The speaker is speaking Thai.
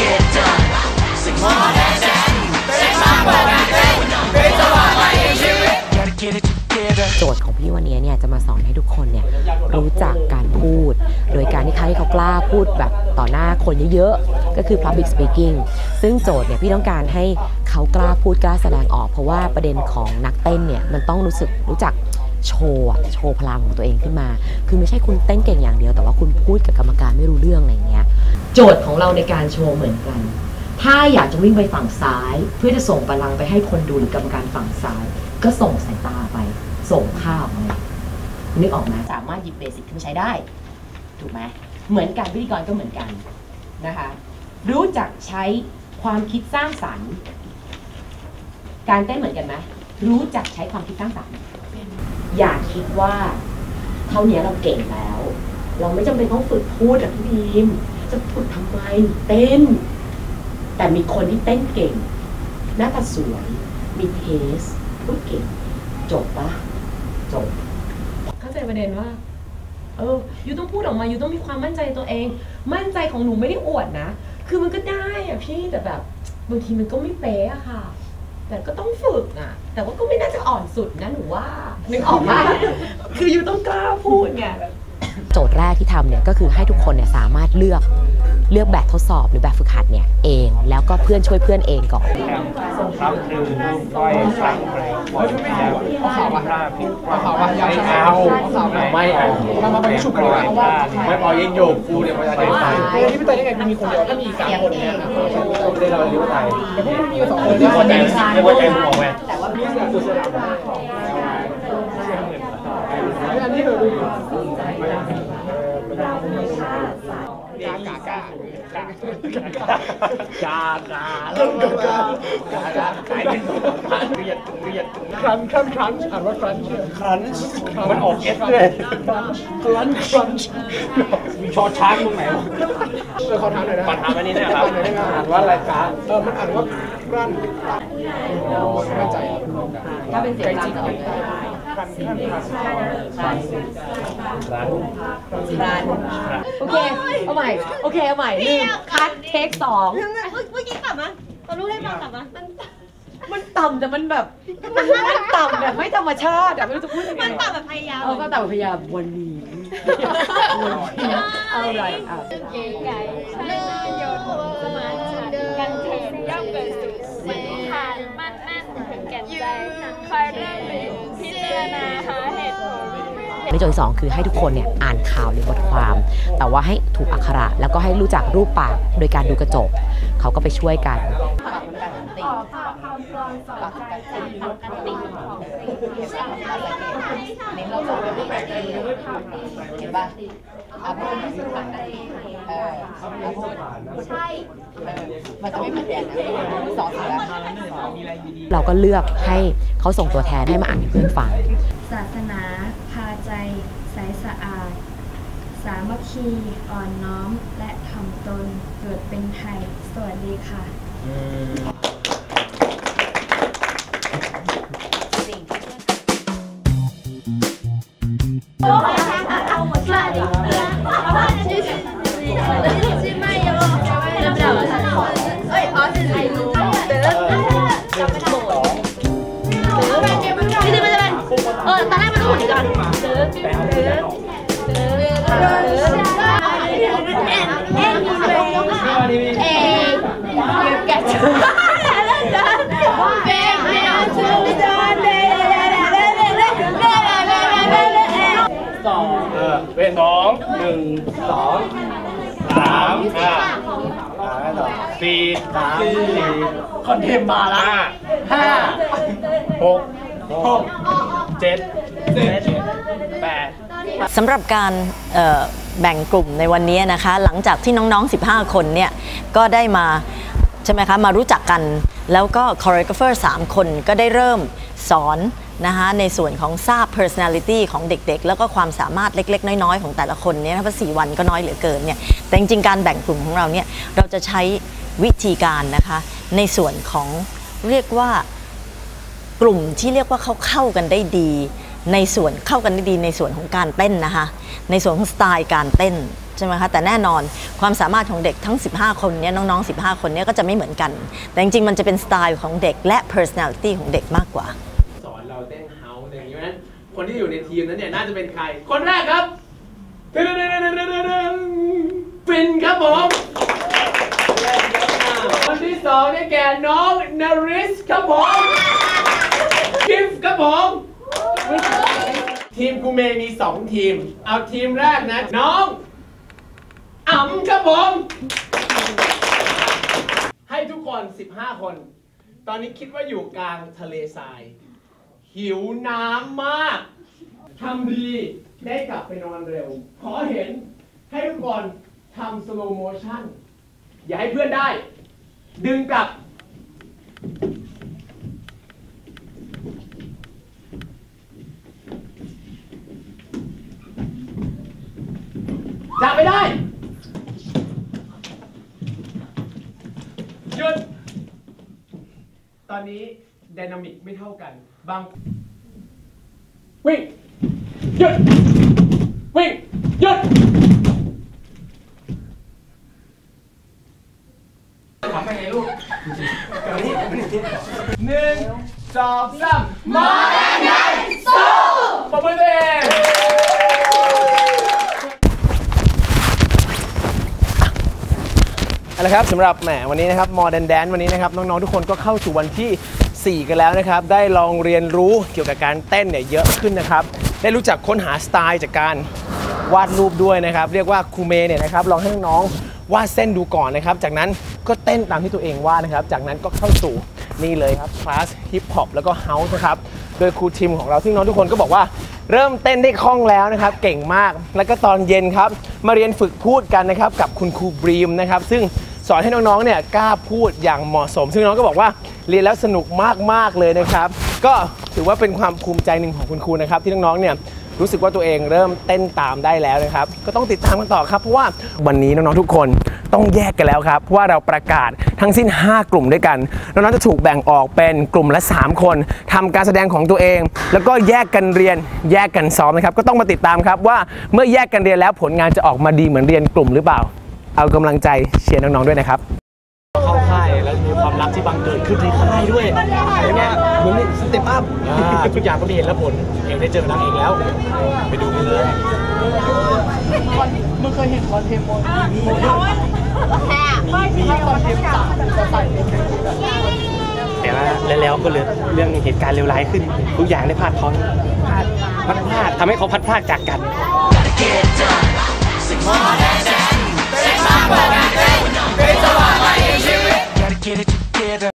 get done. Six more than that. Six more than that. It's a lot like it. Gotta get it together. โจทย์ของพี่วันนี้เนี่ยจะมาสอนให้ทุกคนเนี่ยรู้จักการพูด โดยการที่เขาให้เขากล้าพูดแบบต่อหน้าคนเยอะๆ ก็คือ public speaking ซึ่งโจทย์เนี่ยพี่ต้องการให้เขากล้าพูดกล้าแสดงออก เพราะว่าประเด็นของนักเต้นเนี่ยมันต้องรู้สึกรู้จัก โชว์อะโชว์พลังของตัวเองขึ้นมา คือไม่ใช่คุณเต้นเก่งอย่างเดียว แต่ว่าคุณพูดกับกรรมการไม่รู้เรื่องอะไรอย่างเงี้ย โจทย์ของเราในการโชว์เหมือนกัน ถ้าอยากจะวิ่งไปฝั่งซ้าย เพื่อจะส่งพลังไปให้คนดูหรือกรรมการฝั่งซ้าย ก็ส่งสายตาไป ส่งภาพไปนึกออกไหมสามารถหยิบเบสิกขึ้นมาใช้ได้ ถูกไหมเหมือนกันพิธีกรก็เหมือนกันนะคะ รู้จักใช้ความคิดสร้างสรรค์ การเต้นเหมือนกันไหมรู้จักใช้ความคิดสร้างสรรค์ อย่าคิดว่า เท่านี้เราเก่งแล้ว เราไม่จำเป็นต้องฝึกพูดอะพี่บีมจะฝึกทำไมเต้น แต่มีคนที่เต้นเก่งหน้าตาสวย มีเทสพูดเก่ง จบปะจบ เข้าใจประเด็นว่า เออยูต้องพูดออกมายูต้องมีความมั่นใจในตัวเอง มั่นใจของหนูไม่ได้อวดนะ คือมันก็ได้อะพี่แต่แบบบางทีมันก็ไม่เป๊ะอะค่ะ แต่ก็ต้องฝึกอะแต่ว่าก็ไม่น่าจะอ่อนสุดนะหนูว่า นึกออกมาคือยูต้องกล้าพูดไงโจทย์แรกที่ทำเนี่ยก็คือให้ทุกคนเนี่ยสามารถเลือกเลือกแบบทดสอบหรือแบบฝึกหัดเนี่ยเอง แล้วก็เพื่อนช่วยเพื่อนเองก่อนครับคือก้อยครั้งแรกวันแล้วเอาข่าวมาผิดเอาข่าวมาไม่เอาไม่เอามามาไปฉุกกันเลยว่าไม่พอยิงโยกกูเนี่ยมันจะได้ไปที่พี่เตยยังไงมีคนเดียวถ้ามีสามคนเนี่ยไม่ได้เราเลี้ยวไปแต่พวกมึงมีสองคนเนี่ยคนใจไม่พอใจมึงออกไหมแต่ว่าพี่สุดากากาแล้วกากากากาขายเป็นเรียกเรียกครันครันครันอ่านว่าครันครันมันออกเอสด้วยครันครันมีชอช้างตรงไหนวะเออขอถามหน่อยนะขอถามอันนี้นะครับอ่านว่ารายการเออมันอ่านว่าครันไม่มั่นใจถ้าเป็นเสียงจริงจะออกครัน ครันครันครันครันครันโอเค เอาใหม่ โอเค เอาใหม่ลืมคัดเทคสองเมื่อกี้กลับมาตอนรู้ได้ฟังกลับมามันมันต่ำแต่มันแบบ มันมันต่ำแบบไม่ธรรมชาติอะไม่รู้จะพูดยังไงมันต่ำแบบพยายามเออก็ต่ำพยายามวันนี้วันนี้เอาอะไรอะเก๋ไก่เลื่อนยนต์สมาชันกันเถิดย่อมเกิดสู่สันนิษฐานมั่นแน่นถึงแก่นใจคอยเริ่มรู้พิจา รณาหาเหตุผลในโจทย์ที่สองคือให้ทุกคนเนี่ยอ่านข่าวหรือบทความ แต่ว่าให้ถูกอักขระ แล้วก็ให้รู้จักรูปปากโดยการดูกระจก เขาก็ไปช่วยกันเราก็เลือกให้เขาส่งตัวแทนให้มาอ่านให้เพื่อนฟัง ศาสนาพาใจใสสะอาด สามัคคีอ่อนน้อมและทำตนเกิดเป็นไทย สวัสดีค่ะ สองเออเป็นสองหนึ่งสองสามห้าสี่สามสี่คอนเทมมาละห้าหกหกเจ็ดเจ็ดแปดสำหรับการเอ่อแบ่งกลุ่มในวันนี้นะคะ หลังจากที่น้องๆ 15 คนเนี่ยก็ได้มา ใช่ไหมคะ มารู้จักกัน แล้วก็ choreographer 3คนก็ได้เริ่มสอนนะคะในส่วนของทราบ personality ของเด็กๆ แล้วก็ความสามารถเล็ก ๆ น้อย ๆ ของแต่ละคนเนี่ยนะเพราะสี่วันก็น้อยเหลือเกินเนี่ยแต่จริงๆ การแบ่งกลุ่มของเราเนี่ยเราจะใช้วิธีการนะคะในส่วนของเรียกว่ากลุ่มที่เรียกว่าเขาเข้ากันได้ดี ในส่วนเข้ากันได้ดีในส่วนของการเต้นนะคะในส่วนของสไตล์การเต้น ใช่ไหมคะแต่แน่นอนความสามารถของเด็กทั้ง 15 คนนี้น้องๆ 15 คนนี้ก็จะไม่เหมือนกัน แต่จริงๆ มันจะเป็นสไตล์ของเด็กและ personality ของเด็กมากกว่า สอนเราเต้นเฮาส์อะไรอย่างนี้นั้นคนที่อยู่ในทีมนั้นเนี่ยน่าจะเป็นใคร คนแรกครับฟินครับผมคนที่สองเนี่แก่น้องนาริสครับผมกิฟครับผมทีมกูเมมีสองทีม เอาทีมแรกนะ น้อง อ๋ำครับผม ให้ทุกคน 15 คน ตอนนี้คิดว่าอยู่กลางทะเลทราย หิวน้ำมากทำดีได้กลับไปนอนเร็ว ขอเห็นให้ทุกคนทำสโลโมชั่น อย่าให้เพื่อนได้ ดึงกลับ จับไม่ได้ ตอนนี้ไดนามิกไม่เท่ากัน บางวิ่งหยุดวิ่งหยุดทำไปไงลูกหนึ่งสองสามมาแรงใหญ่สู้ปรบมือตัวเอง เอาละครับสำหรับแหมวันนี้นะครับมอ d แ n นแดนวันนี้นะครับน้องๆทุกคนก็เข้าสู่วันที่ 4 กันแล้วนะครับได้ลองเรียนรู้เกี่ยวกับการเต้นเนี่ยเยอะขึ้นนะครับได้รู้จักค้นหาสไตล์จากการวาดรูปด้วยนะครับ เรียกว่าครูเมเนี่ยนะครับลองให้น้องวาดเส้นดูก่อนนะครับ จากนั้นก็เต้นตามที่ตัวเองวาดนะครับ จากนั้นก็เข้าสู่นี่เลยครับคลาสฮิปฮอปแล้วก็เฮาส์นะครับโดยครูทีมของเราซึ่งน้องทุกคนก็บอกว่าเริ่มเต้นได้คล่องแล้วนะครับ เก่งมาก แล้วก็ตอนเย็นครับ มาเรียนฝึกพูดกันนะครับ กับคุณครูบรีมนะครับ ซึ่ง สอนให้น้องๆ เนี่ยกล้าพูดอย่างเหมาะสม ซึ่งน้องก็บอกว่าเรียนแล้วสนุกมากๆเลยนะครับ ก็ถือว่าเป็นความภูมิใจหนึ่งของคุณครูนะครับ ที่น้องๆ เนี่ยรู้สึกว่าตัวเองเริ่มเต้นตามได้แล้วนะครับ ก็ต้องติดตามกันต่อครับเพราะว่าวันนี้น้องๆ ทุกคนต้องแยกกันแล้วครับ เพราะว่าเราประกาศทั้งสิ้น 5 กลุ่มด้วยกัน น้องๆ จะถูกแบ่งออกเป็นกลุ่มละ 3 คนทำการแสดงของตัวเอง แล้วก็แยกกันเรียน แยกกันซ้อมนะครับ ก็ต้องมาติดตามครับว่าเมื่อแยกกันเรียนแล้วผลงานจะออกมาดีเหมือนเรียนกลุ่มหรือเปล่า เอากำลังใจเชียร์น้องๆด้วยนะครับเข้าค่ายแล้วมีความรักที่บังเกิดขึ้นในค่ายด้วยอย่างเงี้ยเหมือนสเต็ปอัพทุกอย่างก็ได้เห็นแล้วผลเองได้เจอรักเองแล้ว ไปดูกันเลยมึงเคยเห็นคอนเทมโมมีมีมีคอนเทมสามจะใส่แต่ว่าแล้วก็เลยเรื่องเหตุการณ์เลวร้ายขึ้น ทุกอย่างได้พลาดพร้อมพลาดพลาดพลาดทำให้เขาพลาดพลาดจากกัน Gotta get it together.